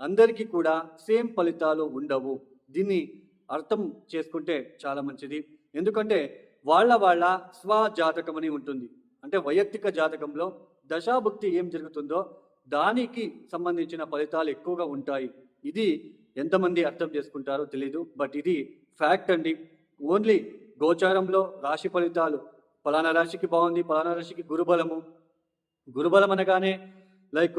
అందరికీ కూడా సేమ్ ఫలితాలు ఉండవు. దీన్ని అర్థం చేసుకుంటే చాలా మంచిది. ఎందుకంటే వాళ్ళ వాళ్ళ స్వజాతకం అని ఉంటుంది. అంటే వైయక్తిక జాతకంలో దశాభుక్తి ఏం జరుగుతుందో దానికి సంబంధించిన ఫలితాలు ఎక్కువగా ఉంటాయి. ఇది ఎంతమంది అర్థం చేసుకుంటారో తెలీదు. బట్ ఇది ఫ్యాక్ట్ అండి. ఓన్లీ గోచారంలో రాశి ఫలితాలు. ఫలానా రాశికి బాగుంది ఫలానా రాశికి గురుబలము. గురుబలం అనగానే లైక్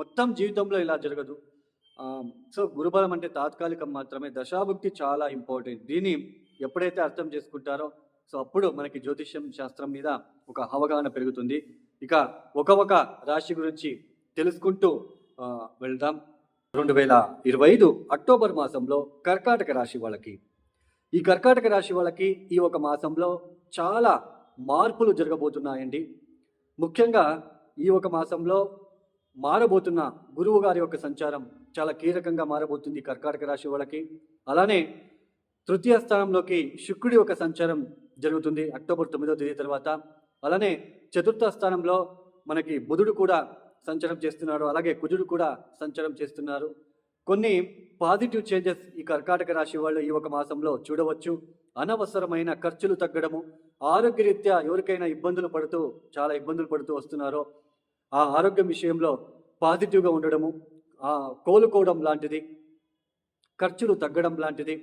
మొత్తం జీవితంలో ఇలా జరగదు. సో గురుబలం అంటే తాత్కాలికం మాత్రమే. దశాభుక్తి చాలా ఇంపార్టెంట్. దీన్ని ఎప్పుడైతే అర్థం చేసుకుంటారో సో అప్పుడు మనకి జ్యోతిష్యం శాస్త్రం మీద ఒక అవగాహన పెరుగుతుంది. ఇక ఒక ఒక రాశి గురించి తెలుసుకుంటూ వెళ్దాం. రెండు వేల ఇరవై ఐదు అక్టోబర్ మాసంలో కర్కాటక రాశి వాళ్ళకి. ఈ కర్కాటక రాశి వాళ్ళకి ఈ ఒక మాసంలో చాలా మార్పులు జరగబోతున్నాయండి. ముఖ్యంగా ఈ ఒక మాసంలో మారబోతున్న గురువు గారి యొక్క సంచారం చాలా కీలకంగా మారబోతుంది కర్కాటక రాశి వాళ్ళకి. అలానే తృతీయ స్థానంలోకి శుక్రుడి యొక్క సంచారం జరుగుతుంది అక్టోబర్ తొమ్మిదో తేదీ తర్వాత. అలానే చతుర్థ స్థానంలో మనకి బుధుడు కూడా సంచారం చేస్తున్నారు అలాగే కుజుడు కూడా సంచారం చేస్తున్నారు. కొన్ని పాజిటివ్ చేంజెస్ ఈ కర్కాటక రాశి వాళ్ళు ఈ ఒక మాసంలో చూడవచ్చు. అనవసరమైన ఖర్చులు తగ్గడము ఆరోగ్యరీత్యా ఎవరికైనా ఇబ్బందులు పడుతూ చాలా ఇబ్బందులు పడుతూ వస్తున్నారో ఆ ఆరోగ్యం విషయంలో పాజిటివ్గా ఉండడము ఆ కోలుకోవడం లాంటిది ఖర్చులు తగ్గడం లాంటిది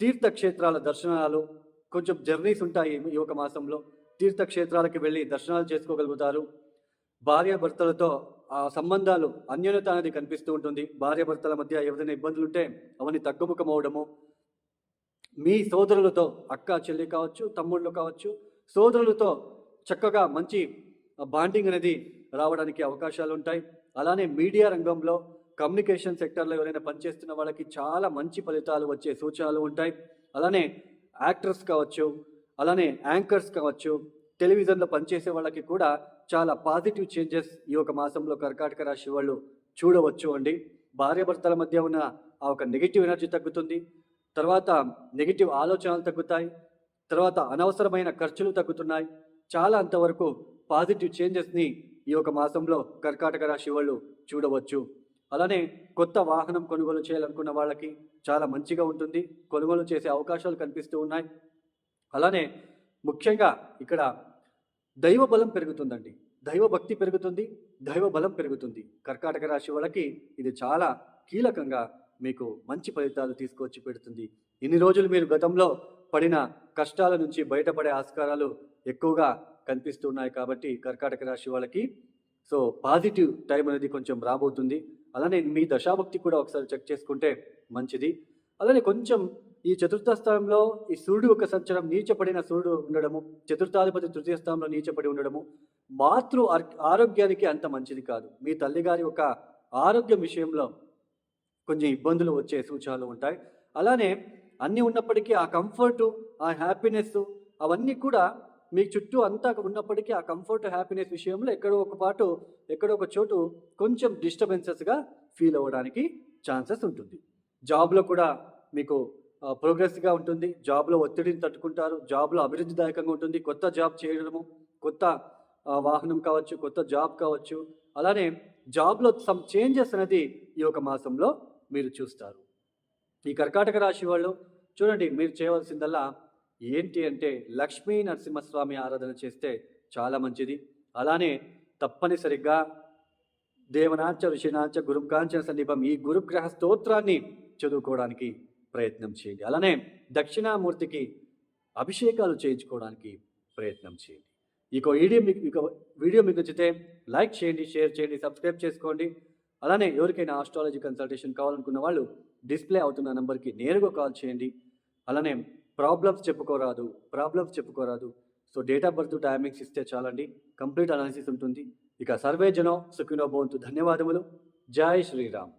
తీర్థక్షేత్రాల దర్శనాలు కొంచెం జర్నీస్ ఉంటాయి ఈ ఒక మాసంలో తీర్థక్షేత్రాలకి వెళ్ళి దర్శనాలు చేసుకోగలుగుతారు. భార్యాభర్తలతో ఆ సంబంధాలు అన్యోన్యత అనేది కనిపిస్తూ ఉంటుంది. భార్యాభర్తల మధ్య ఏదైనా ఇబ్బందులు ఉంటే అవన్నీ తగ్గుముఖం అవడము. మీ సోదరులతో అక్క చెల్లి కావచ్చు తమ్ముళ్ళు కావచ్చు సోదరులతో చక్కగా మంచి బాండింగ్ అనేది రావడానికి అవకాశాలు ఉంటాయి అలానే మీడియా రంగంలో కమ్యూనికేషన్ సెక్టర్లో ఎవరైనా పనిచేస్తున్న వాళ్ళకి చాలా మంచి ఫలితాలు వచ్చే సూచనలు ఉంటాయి. అలానే యాక్టర్స్ కావచ్చు అలానే యాంకర్స్ కావచ్చు టెలివిజన్లో పనిచేసే వాళ్ళకి కూడా చాలా పాజిటివ్ చేంజెస్ ఈ ఒక మాసంలో కర్కాటక రాశి వాళ్ళు చూడవచ్చు అండి. భార్యాభర్తల మధ్య ఉన్న ఆ ఒక నెగిటివ్ ఎనర్జీ తగ్గుతుంది. తర్వాత నెగిటివ్ ఆలోచనలు తగ్గుతాయి. తర్వాత అనవసరమైన ఖర్చులు తగ్గుతున్నాయి. చాలా అంతవరకు పాజిటివ్ చేంజెస్ని ఈ ఒక మాసంలో కర్కాటక రాశి వాళ్ళు చూడవచ్చు. అలానే కొత్త వాహనం కొనుగోలు చేయాలనుకున్న వాళ్ళకి చాలా మంచిగా ఉంటుంది. కొనుగోలు చేసే అవకాశాలు కనిపిస్తూ ఉన్నాయి. అలానే ముఖ్యంగా ఇక్కడ దైవ బలం పెరుగుతుందండి. దైవ భక్తి పెరుగుతుంది. దైవ బలం పెరుగుతుంది. కర్కాటక రాశి వాళ్ళకి ఇది చాలా కీలకంగా మీకు మంచి ఫలితాలు తీసుకొచ్చి పెడుతుంది. ఇన్ని రోజులు మీరు గతంలో పడిన కష్టాల నుంచి బయటపడే ఆస్కారాలు ఎక్కువగా కనిపిస్తున్నాయి కాబట్టి కర్కాటక రాశి వాళ్ళకి. సో పాజిటివ్ టైం అనేది కొంచెం రాబోతుంది. అలానే మీ దశాభక్తి కూడా ఒకసారి చెక్ చేసుకుంటే మంచిది. అలానే కొంచెం ఈ చతుర్థ స్థానంలో ఈ సూర్యుడు ఒక సంచరం నీచపడిన సూర్యుడు ఉండడము చతుర్థాధిపతి తృతీయ స్థానంలో నీచపడి ఉండడము మాతృ ఆరోగ్యానికి అంత మంచిది కాదు. మీ తల్లిగారి ఒక ఆరోగ్యం విషయంలో కొంచెం ఇబ్బందులు వచ్చే సూచనలు ఉంటాయి. అలానే అన్నీ ఉన్నప్పటికీ ఆ కంఫర్టు ఆ హ్యాపీనెస్ అవన్నీ కూడా మీ చుట్టూ అంతా ఉన్నప్పటికీ ఆ కంఫర్ట్ హ్యాపీనెస్ విషయంలో ఎక్కడో ఒక పాటు ఎక్కడో ఒక చోటు కొంచెం డిస్టర్బెన్సెస్గా ఫీల్ అవ్వడానికి ఛాన్సెస్ ఉంటుంది. జాబ్లో కూడా మీకు ప్రోగ్రెస్గా ఉంటుంది. జాబ్లో ఒత్తిడిని తట్టుకుంటారు. జాబ్లో అభివృద్ధిదాయకంగా ఉంటుంది. కొత్త జాబ్ చేయడము కొత్త వాహనం కావచ్చు కొత్త జాబ్ కావచ్చు. అలానే జాబ్లో సమ్ చేంజెస్ అనేది ఈ ఒక మాసంలో మీరు చూస్తారు. ఈ కర్కాటక రాశి వాళ్ళు చూడండి మీరు చేయవలసిందల్లా ఏంటి అంటే లక్ష్మీ నరసింహస్వామి ఆరాధన చేస్తే చాలా మంచిది. అలానే తప్పనిసరిగా దేవనాంచ ఋషినాంచ గురుకాంచన సందీపం ఈ గురుగ్రహ స్తోత్రాన్ని చదువుకోవడానికి ప్రయత్నం చేయండి. అలానే దక్షిణామూర్తికి అభిషేకాలు చేయించుకోవడానికి ప్రయత్నం చేయండి. ఇక వీడియో మీకు ఇక వీడియో మీకు నచ్చితే లైక్ చేయండి షేర్ చేయండి సబ్స్క్రైబ్ చేసుకోండి. అలానే ఎవరికైనా ఆస్ట్రాలజీ కన్సల్టేషన్ కావాలనుకున్న వాళ్ళు డిస్ప్లే అవుతున్న నెంబర్కి నేరుగా కాల్ చేయండి. అలానే ప్రాబ్లమ్స్ చెప్పుకోరాదు problems చెప్పుకోరాదు. So date of birth timings ఇస్తే చాలండి. కంప్లీట్ అనాలిసిస్ ఉంటుంది. ఇక సర్వే జనం సుఖినో భవంతు. ధన్యవాదములు. జై శ్రీరామ్.